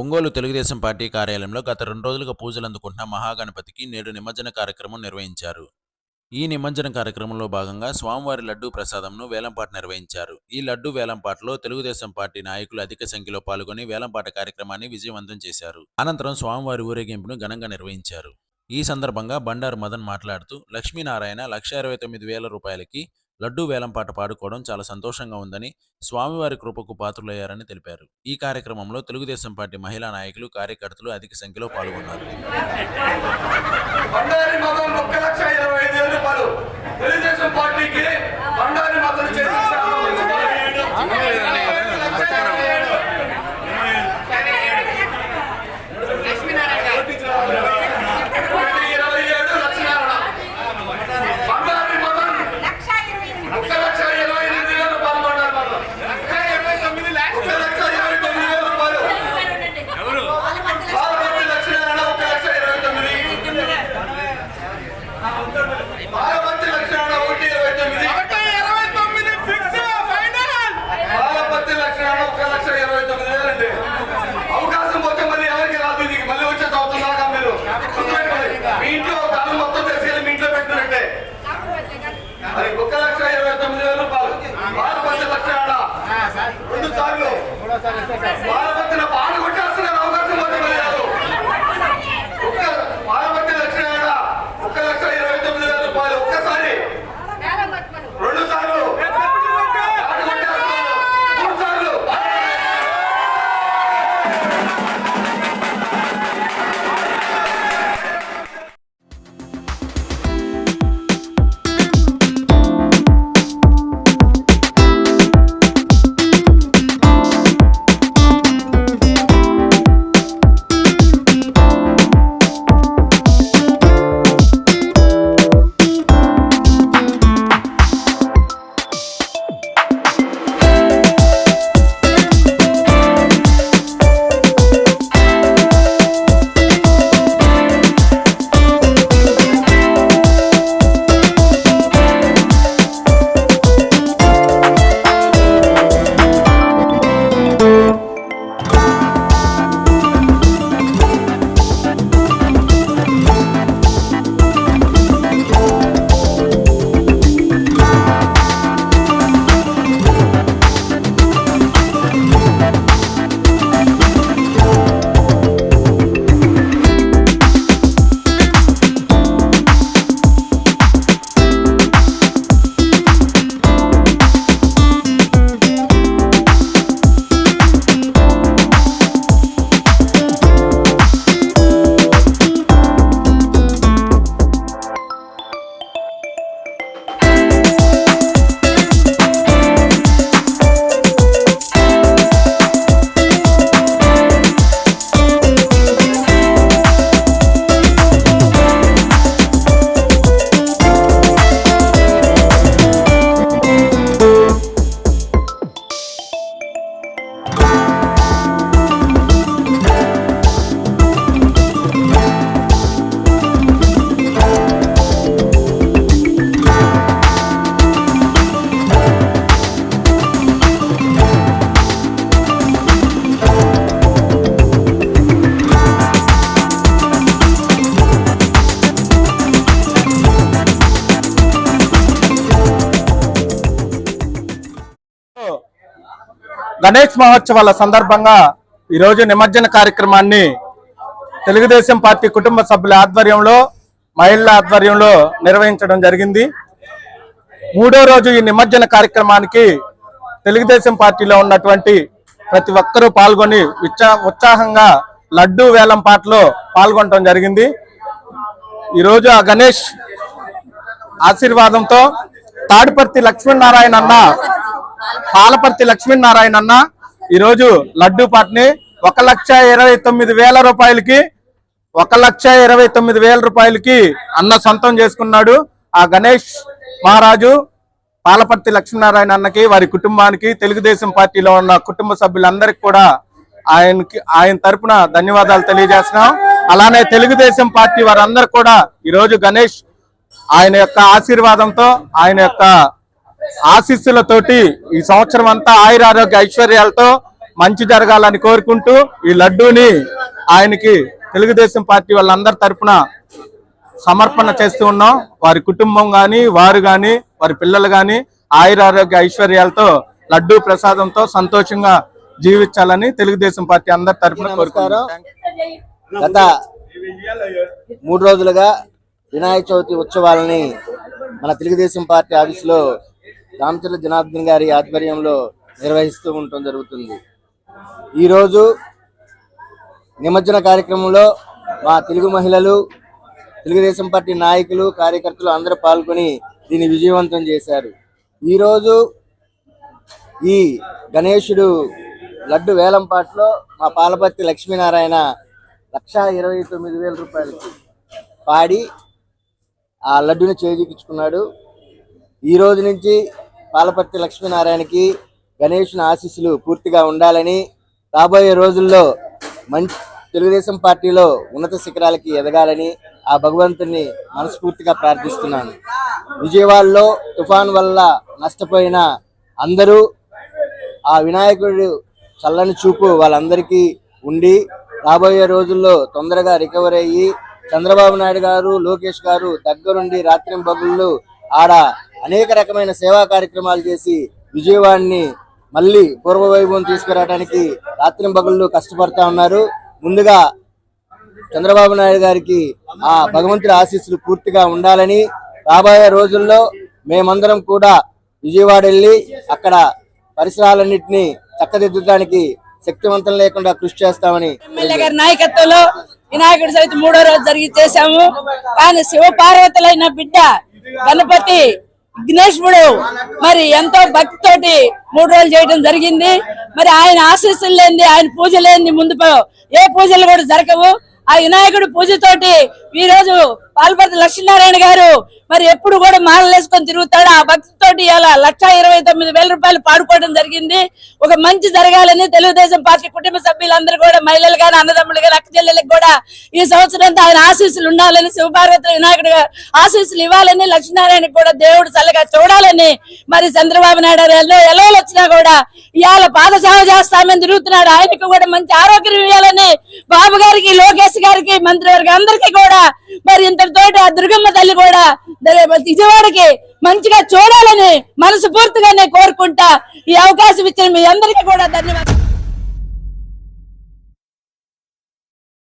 Ongole Telugu Desam party కార్యాలయంలో గత రెండు రోజులుగా పూజలు అందుకుంటున్న మహాగణపతికి నేడు నిమజ్జన కార్యక్రమం నిర్వహించారు. ఈ నిమజ్జన కార్యక్రమంలో భాగంగా స్వామివారి లడ్డూ ప్రసాదంను వేలంపాట నిర్వహించారు. ఈ లడ్డూ వేలంపాటలో తెలుగుదేశం పార్టీ నాయకులు అధిక సంఖ్యలో పాల్గొని వేలంపాట కార్యక్రమాన్ని విజయవంతం చేశారు. అనంతరం స్వామివారి ఊరేగింపును ఘనంగా నిర్వహించారు. ఈ సందర్భంగా బండారు మదన్ మాట్లాడుతూ లక్ష్మీనారాయణ లక్ష ఇరవై తొమ్మిది వేల రూపాయలకి లడ్డూ వేలంపాట పాడుకోవడం చాలా సంతోషంగా ఉందని స్వామివారి కృపకు పాత్రులయ్యారని తెలిపారు. ఈ కార్యక్రమంలో తెలుగుదేశం పార్టీ మహిళా నాయకులు కార్యకర్తలు అధిక సంఖ్యలో పాల్గొన్నారు. గణేష్ మహోత్సవాల సందర్భంగా ఈరోజు నిమజ్జన కార్యక్రమాన్ని తెలుగుదేశం పార్టీ కుటుంబ సభ్యుల ఆధ్వర్యంలో మహిళల ఆధ్వర్యంలో నిర్వహించడం జరిగింది. మూడో రోజు ఈ నిమజ్జన కార్యక్రమానికి తెలుగుదేశం పార్టీలో ఉన్నటువంటి ప్రతి ఒక్కరూ పాల్గొని ఉత్సాహంగా లడ్డూ వేలం పాటలో పాల్గొనడం జరిగింది. ఈరోజు ఆ గణేష్ ఆశీర్వాదంతో తాడిపర్తి లక్ష్మీనారాయణ అన్న పాలపర్తి లక్ష్మీనారాయణ అన్న ఈరోజు లడ్డూ పాటని ఒక లక్ష ఇరవై తొమ్మిది వేల రూపాయలకి ఒక లక్ష ఇరవై తొమ్మిది వేల రూపాయలకి అన్న సొంతం చేసుకున్నాడు ఆ గణేష్ మహారాజు. పాలపర్తి లక్ష్మీనారాయణ అన్నకి వారి కుటుంబానికి తెలుగుదేశం పార్టీలో ఉన్న కుటుంబ సభ్యులందరికీ కూడా ఆయనకి ఆయన తరఫున ధన్యవాదాలు తెలియజేస్తున్నాం. అలానే తెలుగుదేశం పార్టీ వారందరూ కూడా ఈరోజు గణేష్ ఆయన యొక్క ఆశీర్వాదంతో ఆయన యొక్క ఆశీస్సులతోటి ఈ సంవత్సరం అంతా ఆయుర ఆరోగ్య ఐశ్వర్యాలతో మంచి జరగాలని కోరుకుంటూ ఈ లడ్డూని ఆయనకి తెలుగుదేశం పార్టీ వాళ్ళందరి తరపున సమర్పణ చేస్తూ ఉన్నాం. వారి కుటుంబం గాని వారు గాని వారి పిల్లలు గాని ఆయురారోగ్య ఐశ్వర్యాలతో లడ్డూ ప్రసాదంతో సంతోషంగా జీవించాలని తెలుగుదేశం పార్టీ అందరి తరపున కోరుకుంటున్నాం. గత మూడు రోజులుగా వినాయక చవితి ఉత్సవాలని మన తెలుగుదేశం పార్టీ ఆఫీసులో రామచంద్ర జనార్దన్ గారి ఆధ్వర్యంలో నిర్వహిస్తూ ఉండటం జరుగుతుంది. ఈరోజు నిమజ్జన కార్యక్రమంలో మా తెలుగు మహిళలు తెలుగుదేశం పార్టీ నాయకులు కార్యకర్తలు అందరూ పాల్గొని దీన్ని విజయవంతం చేశారు. ఈరోజు ఈ గణేశుడు లడ్డు వేలంపాట్లో మా పాలపర్తి లక్ష్మీనారాయణ లక్ష ఇరవై తొమ్మిది వేల రూపాయలకి పాడి ఆ లడ్డుని చేజిక్కించుకున్నాడు. ఈ రోజు నుంచి పాలపర్తి లక్ష్మీనారాయణకి గణేషుని ఆశీస్సులు పూర్తిగా ఉండాలని రాబోయే రోజుల్లో మంచి తెలుగుదేశం పార్టీలో ఉన్నత శిఖరాలకి ఎదగాలని ఆ భగవంతుని మనస్ఫూర్తిగా ప్రార్థిస్తున్నాను. విజయవాడలో తుఫాన్ వల్ల నష్టపోయిన అందరూ ఆ వినాయకుడు చల్లని చూపు వాళ్ళందరికీ ఉండి రాబోయే రోజుల్లో తొందరగా రికవర్ అయ్యి చంద్రబాబు నాయుడు గారు లోకేష్ గారు దగ్గరుండి రాత్రింబగుళ్ళు ఆడ అనేక రకమైన సేవా కార్యక్రమాలు చేసి విజయవాడని మళ్ళీ పూర్వ వైభవం తీసుకురావడానికి రాత్రింబగుళ్ళు కష్టపడతా ఉన్నారు. ముందుగా చంద్రబాబు నాయుడు గారికి ఆ భగవంతుడి ఆశీస్సులు పూర్తిగా ఉండాలని రాబోయే రోజుల్లో మేమందరం కూడా విజయవాడ వెళ్ళి అక్కడ పరిసరాలన్నింటినీ చక్కదిద్దడానికి శక్తివంతం లేకుండా కృషి చేస్తామని ఎమ్మెల్యే గారి నాయకత్వంలో వినాయకుడి చవితి మూడో రోజు జరిగి చేశాము. కానీ శివపార్వతులైన బిడ్డ గణపతి విఘ్నేశ్వరుడు మరి ఎంతో భక్తితోటి మూడు రోజులు చేయడం జరిగింది. మరి ఆయన ఆశీస్సులు లేని ఆయన పూజ లేనిది ముందు ఏ పూజలు కూడా జరగవు. ఆ వినాయకుడు పూజతోటి ఈ రోజు పాల్పతి లక్ష్మీనారాయణ గారు మరి ఎప్పుడు కూడా మాలలేసుకొని తిరుగుతాడు. ఆ భక్తితో ఇలా లక్ష ఇరవై తొమ్మిది వేల రూపాయలు పాడుకోవడం జరిగింది. ఒక మంచి జరగాలని తెలుగుదేశం పార్టీ కుటుంబ సభ్యులందరూ కూడా మహిళలు కానీ అన్నదమ్ములు కానీ అక్క చెల్లెలకు కూడా ఈ సంవత్సరం ఆయన ఆశీస్సులు ఉండాలని శివపార్వతి వినాయకుడు ఆశీస్సులు ఇవ్వాలని లక్ష్మీనారాయణ కూడా దేవుడు చల్లగా చూడాలని మరి చంద్రబాబు నాయుడు గారు ఎలా వచ్చినా కూడా ఇవాళ పాదసేవ చేస్తామని తిరుగుతున్నాడు. ఆయనకు కూడా మంచి ఆరోగ్యం ఇవ్వాలని బాబు గారికి లోకేష్ గారికి మంత్రివర్గ అందరికీ కూడా మరి ఇంతటితోటి ఆ దుర్గమ్మ తల్లి కూడా ద- విజయవాడకి మంచిగా చూడాలని మనసు పూర్తిగా కోరుకుంటా. ఈ అవకాశం ఇచ్చిన మీ అందరికీ కూడా ధన్యవాదాలు.